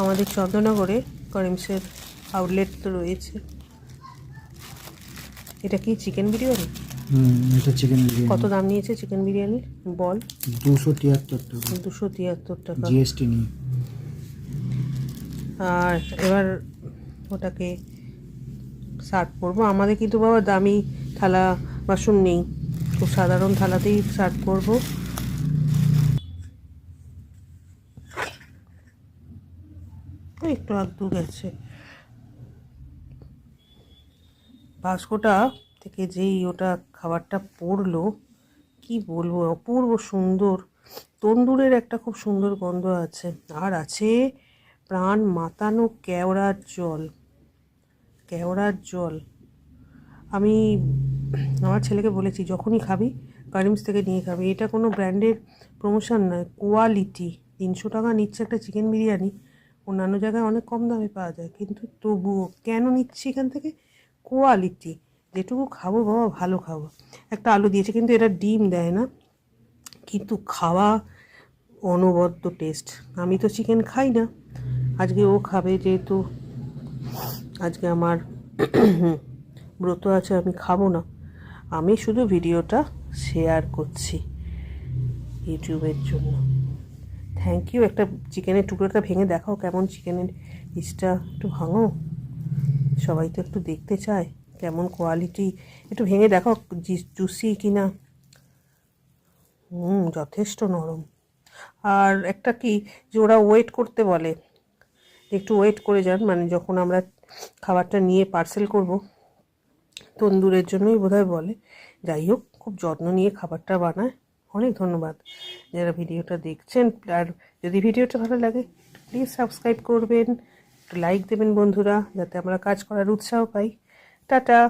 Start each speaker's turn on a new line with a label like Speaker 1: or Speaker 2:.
Speaker 1: আমাদের চন্দ্রনগরে করিমসের আউটলেট তো রয়েছে। এটা কি চিকেন বিরিয়ানি?
Speaker 2: হুম এটা চিকেন
Speaker 1: কত দাম নিয়েছে চিকেন বিরিয়ানি? বল।
Speaker 2: দুশো তিয়াত্তর টাকা।
Speaker 1: দুশো তিয়াত্তর টাকা।
Speaker 2: জিএসটি নিয়ে।
Speaker 1: আর এবার ওটাকে সার্ভ করব। আমাদের কিন্তু বাবা দামি থালা বাসন নেই। খুব সাধারণ থালাতেই সার্ভ করব। একটু আধটু গেছে। বাস্কটা থেকে যেই ওটা খাবারটা পড়ল, কি বলব, অপূর্ব সুন্দর। তন্দুরের একটা খুব সুন্দর গন্ধ আছে, আর আছে প্রাণ মাতানো কেওড়ার জল কেওড়ার জল। আমি আমার ছেলেকে বলেছি, যখনই খাবি, কারিমস থেকে নিয়ে খাবি। এটা কোনো ব্র্যান্ডের প্রমোশন নয়, কোয়ালিটি। তিনশো টাকা নিচ্ছে একটা চিকেন বিরিয়ানি অন্যান্য জায়গায় অনেক কম দামে পাওয়া যায়, কিন্তু তবুও কেন নিচ্ছি এখান থেকে? কোয়ালিটি যেটুকু খাব বাবা, ভালো খাব। একটা আলু দিয়েছে, কিন্তু এটা ডিম দেয় না। কিন্তু খাওয়া অনবদ্য টেস্ট আমি তো চিকেন খাই না। আজকে ও খাবে যেহেতু, আজকে আমার ব্রত আছে, আমি খাব না। আমি শুধু ভিডিওটা শেয়ার করছি, ইউটিউবের জন্য। থ্যাংক ইউ একটা চিকেনের টুকরোটা ভেঙে দেখাও কেমন চিকেনের পিসটা একটু ভাঙো। সবাই তো একটু দেখতে চায় কেমন কোয়ালিটি একটু ভেঙে দেখাও জুসি কিনা। হুম, যথেষ্ট নরম। আর একটা কি যে ওরা ওয়েট করতে বলে। একটু ওয়েট করে যান মানে যখন আমরা খাবারটা নিয়ে পার্সেল করব, তন্দুরের জন্যই বোধহয় বলে। যাই হোক, খুব যত্ন নিয়ে খাবারটা বানায়। অনেক ধন্যবাদ। যারা ভিডিওটা দেখছেন, আর যদি ভিডিওটা ভালো লাগে প্লিজ সাবস্ক্রাইব করবেন, একটু লাইক দেবেন বন্ধুরা, যাতে আমরা কাজ করার উৎসাহ পাই। টাটা!